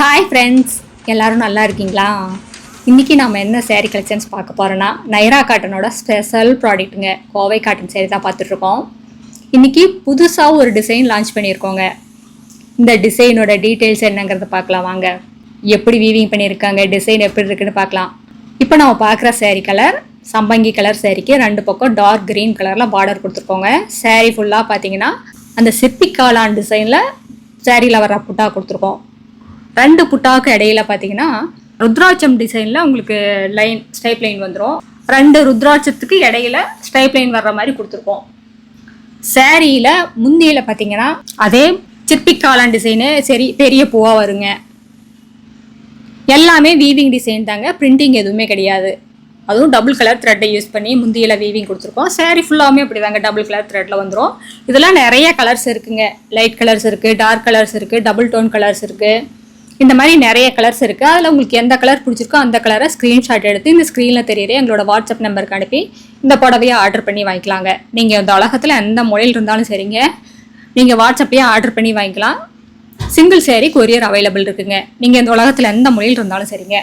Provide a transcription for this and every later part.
Hi friends எல்லோரும் நல்லா இருக்கீங்களா? இன்றைக்கி நம்ம என்ன சேரீ கலெக்ஷன்ஸ் பார்க்க போகிறோன்னா நைரா காட்டனோட ஸ்பெஷல் ப்ராடக்ட்டுங்க கோவை காட்டன் சேரீ தான் பார்த்துட்ருக்கோம். இன்றைக்கி புதுசாக ஒரு டிசைன் லான்ச் பண்ணியிருக்கோங்க. இந்த டிசைனோட டீட்டெயில்ஸ் என்னங்கிறத பார்க்கலாம் வாங்க. எப்படி வீவிங் பண்ணியிருக்காங்க டிசைன் எப்படி இருக்குன்னு பார்க்கலாம். இப்போ நம்ம பார்க்குற சேரீ கலர் சம்பங்கி கலர் சேரீக்கு ரெண்டு பக்கம் டார்க் க்ரீன் கலரில் பார்டர் கொடுத்துருக்கோங்க. சேரீ ஃபுல்லாக பார்த்தீங்கன்னா அந்த சிப்பி காளான் டிசைனில் சேரீயில் வர புட்டா கொடுத்துருக்கோம். ரெண்டு புட்டாக்கு இடையில பார்த்தீங்கன்னா ருத்ராட்சம் டிசைனில் உங்களுக்கு லைன் ஸ்டைப் லைன் வந்துடும் ரெண்டு ருத்ராட்சத்துக்கு இடையில ஸ்டைப் லைன் வர்ற மாதிரி கொடுத்துருக்கோம். சேரீயில் முந்தியில் பார்த்தீங்கன்னா அதே சிற்பிக்காளான் டிசைனு சரி பெரிய பூவாக வருங்க. எல்லாமே வீவிங் டிசைன் தாங்க பிரிண்டிங் எதுவுமே கிடையாது. அதுவும் டபுள் கலர் த்ரெட்டை யூஸ் பண்ணி முந்தியில் வீவிங் கொடுத்துருக்கோம். சேரீ ஃபுல்லாகவே அப்படி தாங்க டபுள் கலர் த்ரெட்டில் வந்துடும் இதெல்லாம் நிறைய கலர்ஸ் இருக்குங்க. லைட் கலர்ஸ் இருக்குது டார்க் கலர்ஸ் இருக்குது டபுள் டோன் கலர்ஸ் இருக்குது இந்த மாதிரி நிறைய கலர்ஸ் இருக்குது அதில் உங்களுக்கு எந்த கலர் பிடிச்சிருக்கோ அந்த கலரை ஸ்க்ரீன்ஷாட் எடுத்து இந்த ஸ்க்ரீனில் தெரியுற எங்களோட வாட்ஸ்அப் நம்பருக்கு அனுப்பி இந்த புடவையை ஆர்டர் பண்ணி வாங்கிக்கலாங்க. நீங்கள் இந்த உலகத்தில் எந்த மொழியில் இருந்தாலும் சரிங்க. நீங்கள் வாட்ஸ்அப்பையே ஆர்டர் பண்ணி வாங்கிக்கலாம். சிங்கிள் சேரீ கொரியர் அவைலபிள் இருக்குங்க. நீங்கள் இந்த உலகத்தில் எந்த மொழியில் இருந்தாலும் சரிங்க.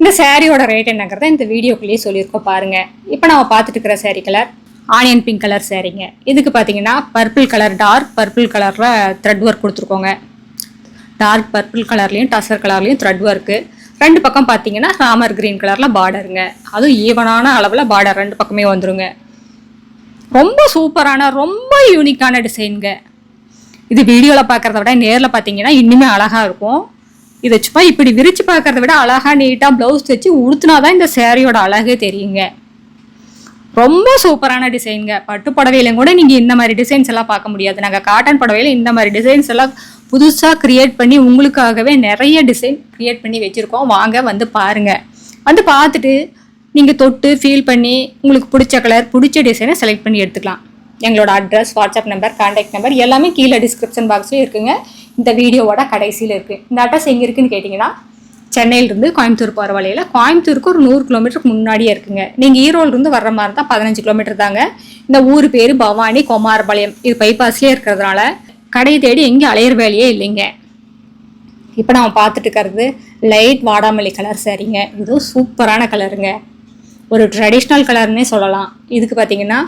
இந்த சேரீயோட ரேட் என்னங்கிறத இந்த வீடியோக்குள்ளேயே சொல்லியிருக்கோம் பாருங்கள் இப்போ நம்ம பார்த்துட்டு இருக்கிற sari colour onion pink colour சேரீங்க இதுக்கு பார்த்தீங்கன்னா பர்பிள் கலர் டார்க் பர்பிள் கலரில் த்ரெட் ஒர்க் கொடுத்துருக்கோங்க. டார்க் பர்பிள் கலர்லேயும் டசர் கலர்லேயும் த்ரெட் ஒர்க்கு ரெண்டு பக்கம் பார்த்தீங்கன்னா ஹாமர் கிரீன் கலரில் பார்டருங்க அதுவும் ஈவனான அளவில் பார்டர் ரெண்டு பக்கமே வந்துருங்க. ரொம்ப சூப்பரான ரொம்ப யூனிக்கான டிசைனுங்க இது வீடியோவில் பார்க்குறத விட நேரில் பார்த்தீங்கன்னா இன்னுமே அழகாக இருக்கும். இதை சும்மா இப்படி விரித்து பார்க்குறத விட அழகாக நீட்டாக ப்ளவுஸ் தைச்சு உடுத்துனா தான் இந்த சேரீயோட அழகே தெரியுங்க. ரொம்ப சூப்பரான டிசைனுங்க. பட்டு புடவையிலும் கூட நீங்கள் இந்த மாதிரி டிசைன்ஸ் எல்லாம் பார்க்க முடியாது. நாங்கள் காட்டன் புடவையில் இந்த மாதிரி டிசைன்ஸ் எல்லாம் புதுசாக க்ரியேட் பண்ணி உங்களுக்காகவே நிறைய டிசைன் க்ரியேட் பண்ணி வச்சுருக்கோம். வாங்க வந்து பாருங்கள் வந்து பார்த்துட்டு நீங்கள் தொட்டு ஃபீல் பண்ணி உங்களுக்கு பிடிச்ச கலர் பிடிச்ச டிசைனை செலக்ட் பண்ணி எடுத்துக்கலாம். எங்களோட address WhatsApp number contact number எல்லாமே கீழே டிஸ்கிரிப்ஷன் பாக்ஸ்லேயும் இருக்குங்க. இந்த வீடியோவோட கடைசியில் இருக்குது இந்த அட்ரஸ் எங்கே இருக்குன்னு கேட்டிங்கன்னா சென்னையிலிருந்து கோயம்புத்தூர் போகிற வழியில் கோயம்புத்தூருக்கு ஒரு நூறு கிலோமீட்டருக்கு முன்னாடியே இருக்குங்க. நீங்கள் ஈரோடுலேருந்து வர்ற மாதிரி தான் பதினஞ்சு கிலோமீட்டர் தாங்க. இந்த ஊர் பேர் பவானி குமாரபாளையம். இது பைபாஸ்லேயே இருக்கிறதுனால கடையை தேடி எங்கேயும் அலையிற வேலையே இல்லைங்க. இப்போ நம்ம பார்த்துட்டு இருக்கிறது லைட் வாடாமல்லி கலர் சரிங்க. இதுவும் சூப்பரான கலருங்க ஒரு ட்ரெடிஷ்னல் கலர்னே சொல்லலாம். இதுக்கு பார்த்தீங்கன்னா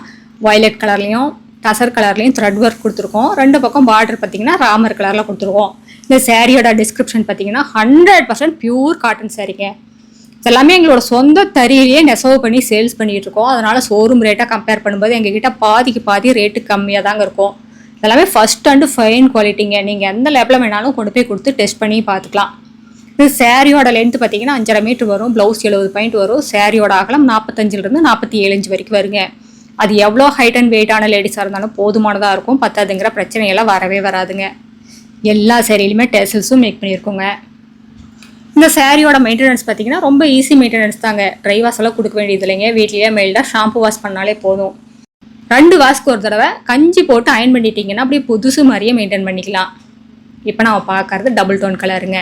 வயலட் கலர்லேயும் டசர் கலர்லேயும் த்ரெட் ஒர்க் கொடுத்துருக்கோம். ரெண்டு பக்கம் பார்டர் பார்த்தீங்கன்னா ராமர் கலரில் கொடுத்துருக்கோம். இந்த சேரீயோட டிஸ்கிரிப்ஷன் பார்த்தீங்கன்னா ஹண்ட்ரட் பர்சன்ட் பியூர் காட்டன் சேரீங்க இதெல்லாமே எங்களோட சொந்த தறியிலேயே நெசவு பண்ணி சேல்ஸ் பண்ணிகிட்டு இருக்கோம். அதனால் ஷோரூம் ரேட்டாக கம்பேர் பண்ணும்போது எங்ககிட்ட பாதிக்கு பாதி ரேட்டு கம்மியாக தாங்க இருக்கும். எல்லாமே ஃபர்ஸ்ட் அண்டு ஃபைன் குவாலிட்டிங்க நீங்கள் எந்த லேபில் வேணாலும் கொண்டு போய் கொடுத்து டெஸ்ட் பண்ணி பார்த்துக்கலாம். இது சேரீயோட லென்த் பார்த்தீங்கன்னா அஞ்சரை மீட்டர் வரும். ப்ளவுஸ் எழுபது பாயிண்ட் வரும். சேரீயோட அகலம் நாற்பத்தஞ்சிலிருந்து நாற்பத்தி ஏழு இன்ச் வரைக்கும் வருங்க. அது எவ்வளோ ஹைட் அண்ட் வெயிட்டான லேடிஸாக இருந்தாலும் போதுமானதாக இருக்கும். பத்தாதுங்கிற பிரச்சனையெல்லாம் வரவே வராதுங்க. எல்லா சேரீலையுமே டெசல்ஸும் மேக் பண்ணியிருக்கோங்க. இந்த சேரீயோட மெயின்டெனன்ஸ் பார்த்தீங்கன்னா ரொம்ப ஈஸி மெயின்டெனன்ஸ் தாங்க. ட்ரை வாஷ் எல்லாம் கொடுக்க வேண்டியது இல்லைங்க. வீட்லேயே மெயில்டாக ஷாம்பு வாஷ் பண்ணாலே போதும். ரெண்டு வாஷ்க்கு ஒரு தடவை கஞ்சி போட்டு அயன் பண்ணிட்டீங்கன்னா அப்படியே புதுசு மாதிரியே மெயின்டைன் பண்ணிக்கலாம். இப்போ நான் பார்க்கறது டபுள் டோன் கலருங்க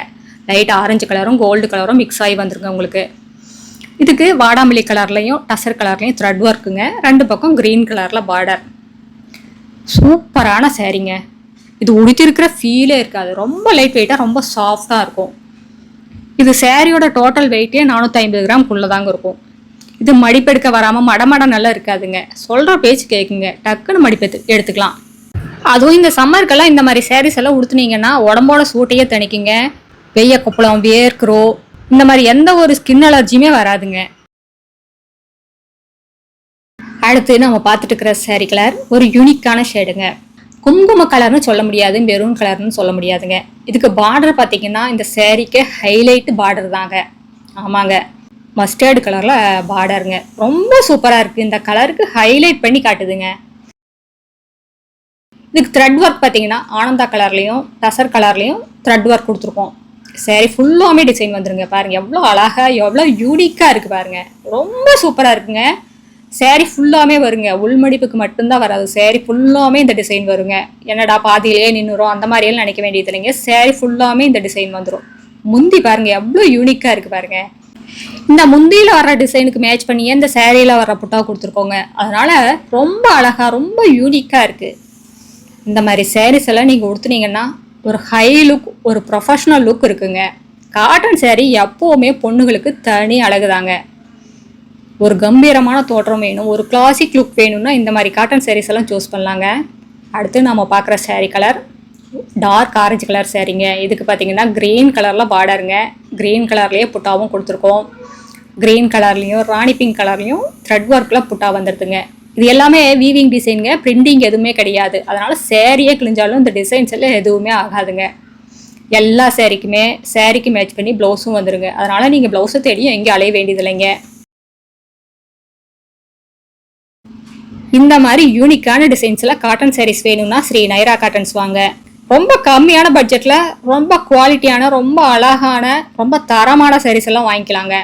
லைட் ஆரஞ்சு கலரும் கோல்டு கலரும் மிக்ஸ் ஆகி வந்துருங்க உங்களுக்கு. இதுக்கு வாடாமல்லி கலர்லையும் டசர் கலர்லையும் த்ரெட் ஒர்க்குங்க ரெண்டு பக்கம் க்ரீன் கலரில் பார்டர் சூப்பரான சேரீங்க. இது உடுத்திருக்கிற ஃபீலே இருக்காது. ரொம்ப லைட் வெயிட்டாக ரொம்ப சாஃப்டாக இருக்கும். இது சேரீயோட டோட்டல் வெயிட்டே நானூற்றி ஐம்பது கிராம்குள்ளே தாங்க இருக்கும். இது மடிப்பெடுக்க வராமல் மடமட நல்லா இருக்காதுங்க. சொல்கிற பேச்சு கேட்குங்க டக்குன்னு மடிப்பெத்து எடுத்துக்கலாம். அதுவும் இந்த சம்மருக்கெல்லாம் இந்த மாதிரி சேரீஸ் எல்லாம் உடுத்துனீங்கன்னா உடம்போட சூட்டையே தணிக்குங்க. வெய்ய குப்பளம் வேர்க்கிறோ இந்த மாதிரி எந்த ஒரு ஸ்கின் அலர்ஜியுமே வராதுங்க. அடுத்து நம்ம பார்த்துட்டு இருக்கிற சேரீ கலர் ஒரு யூனிக்கான ஷேடுங்க குங்கும கலர்னு சொல்ல முடியாது மெரூன் கலர்னு சொல்ல முடியாதுங்க. இதுக்கு பார்டர் பார்த்தீங்கன்னா இந்த சேரீக்கு ஹைலைட் பார்டர் தாங்க. ஆமாங்க. மஸ்டர்டு கலரில் பார்டருங்க ரொம்ப சூப்பராக இருக்குது இந்த கலருக்கு ஹைலைட் பண்ணி காட்டுதுங்க. இதுக்கு த்ரெட் ஒர்க் பார்த்தீங்கன்னா ஆனந்தா கலர்லேயும் டசர் கலர்லேயும் த்ரெட் ஒர்க் கொடுத்துருக்கோம். சரி ஃபுல்லாமே டிசைன் வந்துருங்க பாருங்கள் எவ்வளோ அழகாக எவ்வளோ யூனிக்காக இருக்குது பாருங்க. ரொம்ப சூப்பராக இருக்குங்க. சேரீ ஃபுல்லாமே வருங்க. உள்மடிப்புக்கு மட்டும்தான் வராது. சேரீ ஃபுல்லாமே இந்த டிசைன் வருங்க. என்னடா பாதியிலேயே நின்றுரும் அந்த மாதிரியெல்லாம் நினைக்க வேண்டியது இல்லைங்க சேரீ ஃபுல்லாமே இந்த டிசைன் வந்துடும் முந்தி பாருங்க எவ்வளோ யூனிக்காக இருக்குது பாருங்க. இந்த முந்தியில் வர்ற டிசைனுக்கு மேட்ச் பண்ணியே இந்த சேரீல வர புட்டா கொடுத்துருக்கோங்க. அதனால ரொம்ப அழகாக ரொம்ப யூனிக்காக இருக்குது இந்த மாதிரி சேரீஸ் எல்லாம் நீங்கள் உடுத்துனீங்கன்னா ஒரு ஹை லுக் ஒரு ப்ரொஃபஷ்னல் லுக் இருக்குங்க. காட்டன் சேரீ எப்போவுமே பொண்ணுங்களுக்கு தனி அழகுதாங்க. ஒரு கம்பீரமான தோற்றம் வேணும் ஒரு கிளாசிக் லுக் வேணும்னா இந்த மாதிரி காட்டன் சாரீஸ் எல்லாம் சூஸ் பண்ணலாங்க. அடுத்து நம்ம பார்க்குற sari colour dark orange colour சாரீங்க இதுக்கு பார்த்தீங்கன்னா க்ரீன் கலரில் பார்டருங்க க்ரீன் கலர்லேயே புட்டாவும் கொடுத்துருக்கோம். க்ரீன் கலர்லேயும் ராணி பிங்க் கலர்லேயும் த்ரெட் ஒர்க்கில் புட்டா வந்துடுதுங்க இது எல்லாமே வீவிங் டிசைனுங்க பிரிண்டிங் எதுவுமே கிடையாது. அதனால் சேரீயே கிழிஞ்சாலும் இந்த டிசைன்ஸ் எல்லாம் எதுவுமே ஆகாதுங்க. எல்லா சேரீக்குமே சேரீக்கு மேட்ச் பண்ணி ப்ளவுஸும் வந்துடுங்க அதனால் நீங்கள் ப்ளவுஸை தேடியும் எங்கேயும் அலைய வேண்டியதில்லைங்க. இந்த மாதிரி யூனிக்கான டிசைன்ஸில் காட்டன் சாரீஸ் வேணும்னா ஸ்ரீ நைரா காட்டன்ஸ் வாங்க. ரொம்ப கம்மியான பட்ஜெட்டில் ரொம்ப குவாலிட்டியான ரொம்ப அழகான ரொம்ப தரமான சாரீஸ் எல்லாம் வாங்கிக்கலாங்க.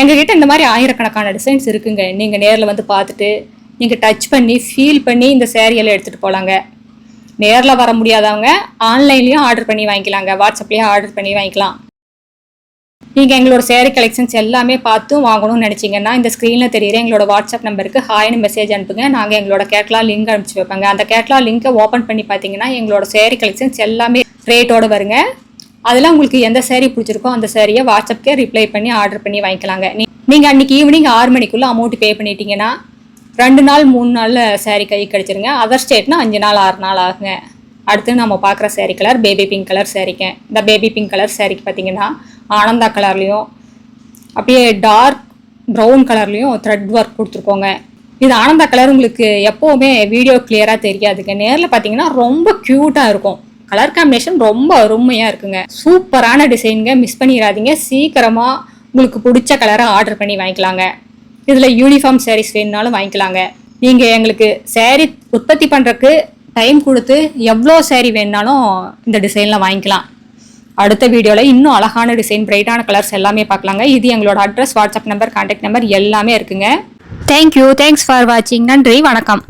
எங்ககிட்ட இந்த மாதிரி ஆயிரக்கணக்கான டிசைன்ஸ் இருக்குங்க. நீங்கள் நேரில் வந்து பார்த்துட்டு நீங்கள் டச் பண்ணி ஃபீல் பண்ணி இந்த சேரீயெல்லாம் எடுத்துகிட்டு போகலாங்க நேரில் வர முடியாதவங்க ஆன்லைன்லேயும் ஆர்டர் பண்ணி வாங்கிக்கலாங்க. வாட்ஸ்அப்லேயும் ஆர்டர் பண்ணி வாங்கிக்கலாம். நீங்கள் எங்களோட சேரீ கலெக்ஷன்ஸ் எல்லாமே பார்த்தும் வாங்கணும்னு நினச்சிங்கன்னா இந்த ஸ்க்ரீனில் தெரியுற எங்களோட வாட்ஸ்அப் நம்பருக்கு ஹாய்னு மெசேஜ் அனுப்புங்க. நாங்கள் எங்களோட கேட்லா லிங்க் அனுப்பிச்சு வைப்பாங்க. அந்த கேட்லா லிங்கை ஓப்பன் பண்ணி பார்த்தீங்கன்னா எங்களோட சேரீ கலெக்ஷன்ஸ் எல்லாமே ரேட்டோடு வருங்க. அதெல்லாம் உங்களுக்கு எந்த சேரீ பிடிச்சிருக்கோ அந்த சேரீயை வாட்ஸ்அப்க்கே ரிப்ளை பண்ணி ஆர்டர் பண்ணி வாங்கிக்கலாங்க. நீ நீங்கள் அன்றைக்கி ஈவினிங் ஆறு மணிக்குள்ளே அமௌண்ட் பே பண்ணிட்டீங்கன்னா ரெண்டு நாள் மூணு நாளில் சேரீ கை கிடச்சிருங்க. அதர் ஸ்டேட்னா அஞ்சு நாள் ஆறு நாள் ஆகுங்க. அடுத்து நம்ம பார்க்குற sari colour baby pink colour சேரீங்க இந்த பேபி பிங்க் கலர் சேரீக்கு பார்த்தீங்கன்னா ஆனந்தா கலர்லேயும் அப்படியே டார்க் ப்ரௌன் கலர்லேயும் த்ரெட் ஒர்க் கொடுத்துருக்கோங்க. இது ஆனந்தா கலர் உங்களுக்கு எப்போவுமே வீடியோ கிளியராக தெரியாதுங்க. நேரில் பார்த்தீங்கன்னா ரொம்ப க்யூட்டாக இருக்கும். கலர் காம்பினேஷன் ரொம்ப அருமையாக இருக்குங்க. சூப்பரான டிசைனுங்க மிஸ் பண்ணிடாதீங்க. சீக்கிரமாக உங்களுக்கு பிடிச்ச கலரை ஆர்டர் பண்ணி வாங்கிக்கலாங்க. இதில் யூனிஃபார்ம் சாரீஸ் வேணுனாலும் வாங்கிக்கலாங்க. நீங்கள் எங்களுக்கு சேரீ உற்பத்தி பண்ணுறக்கு டைம் கொடுத்து எவ்வளோ சேரீ வேணுனாலும் இந்த டிசைனில் வாங்கிக்கலாம். அடுத்த வீடியோவில் இன்னும் அழகான டிசைன் பிரைட்டான கலர்ஸ் எல்லாமே பார்க்கலாங்க. இது எங்களோட address WhatsApp number contact number எல்லாமே இருக்குங்க. தேங்க்யூ தேங்க்ஸ் ஃபார் வாட்சிங் நன்றி. வணக்கம்.